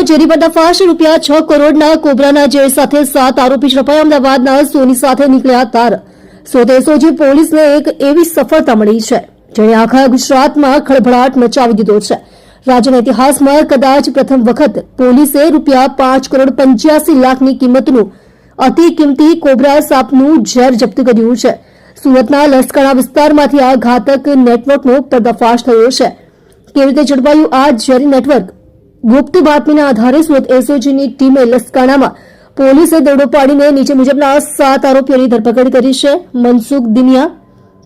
ઝેરી પર્દાફાશ રૂપિયા છ કરોડના કોબરાના ઝેર સાથે સાત આરોપી ઝડપાયા. અમદાવાદના સોની સાથે નીકળ્યા તાર. સુરત પોલીસને એક એવી સફળતા મળી છે, જેણે આખા ગુજરાતમાં ખળભળાટ મચાવી દીધો છે. રાજ્યના ઇતિહાસમાં કદાચ પ્રથમ વખત પોલીસે રૂપિયા પાંચ કરોડ પંચ્યાસી લાખની કિંમતનું અતિ કિંમતી કોબરા સાપનું ઝેર જપ્ત કર્યું છે. સુરતના લસકાણા વિસ્તારમાંથી આ ઘાતક નેટવર્કનો પર્દાફાશ થયો છે. કેવી રીતે ઝડપાયું આ ઝેરી નેટવર્ક? ગુપ્ત બાતમીના આધારે સુરત એસઓજીની ટીમે લસકાણામાં પોલીસે દરોડો પાડીને નીચે મુજબના સાત આરોપીઓની ધરપકડ કરી છે. મનસુખ દિનિયા,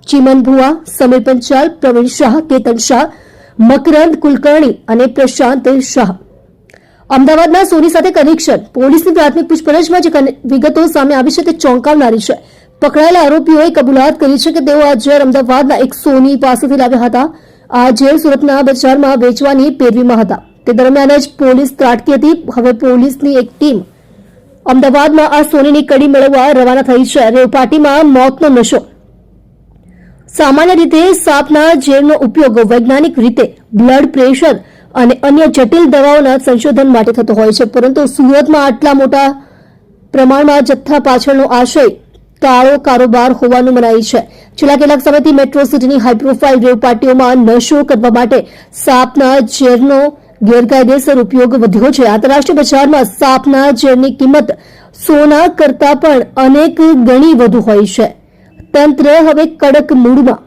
ચિમન ભુવા, સમીર પંચાલ, પ્રવીણ શાહ, કેતન શાહ, મકરંદ કુલકર્ણી અને પ્રશાંત શાહ. અમદાવાદના સોની સાથે કનેક્શન. પોલીસની પ્રાથમિક પૂછપરછમાં જે વિગતો સામે આવી છે તે ચોંકાવનારી છે. પકડાયેલા આરોપીઓએ કબૂલાત કરી છે કે તેઓ આ ઝેર અમદાવાદના એક સોની પાસેથી લાવ્યા હતા. આ ઝેર સુરતના બજારમાં વેચવાની પેરવીમાં હતા. તે દરમિયાન જ પોલીસ ત્રાટકી હતી. હવે પોલીસની એક ટીમ અમદાવાદમાં આ સોનીની કડી મેળવવા રવાના થઈ છે રેવપાટીમાં મોતનો નશો. સામાન્ય રીતે સાપના ઝેરનો ઉપયોગ વૈજ્ઞાનિક રીતે બ્લડ પ્રેશર અને અન્ય જટિલ દવાઓના સંશોધન માટે થતો હોય છે. પરંતુ સુરતમાં આટલા મોટા પ્રમાણમાં જથ્થા પાછળનો આશય કાળો કારોબાર હોવાનું મનાય છે. છેલ્લા કેટલાક સમયથી મેટ્રો સિટીની હાઈપ્રોફાઇલ રેવ પાર્ટીઓમાં નશો કરવા માટે સાપના ઝેરનો ગેરકાયદેસર ઉપયોગ વધ્યો છે. આંતરરાષ્ટ્રીય બજારમાં સાપના ઝેરની કિંમત સોના કરતા પણ અનેક ગણી વધુ હોય છે. તંત્ર હવે કડક મૂડમાં.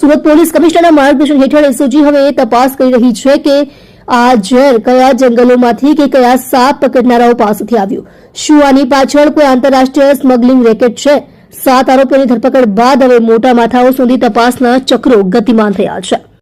સુરત પોલીસ કમિશનરના માર્ગદર્શન હેઠળ એસઓજી હવે તપાસ કરી રહી છે કે આ ઝેર કયા જંગલોમાંથી કે કયા સાપ પકડનારાઓ પાસેથી આવ્યું. શું આની પાછળ કોઈ આંતરરાષ્ટ્રીય સ્મગલિંગ રેકેટ છે? સાત આરોપીઓની ધરપકડ બાદ હવે મોટા માથાઓ સુધી તપાસના ચક્રો ગતિમાન થયા છે.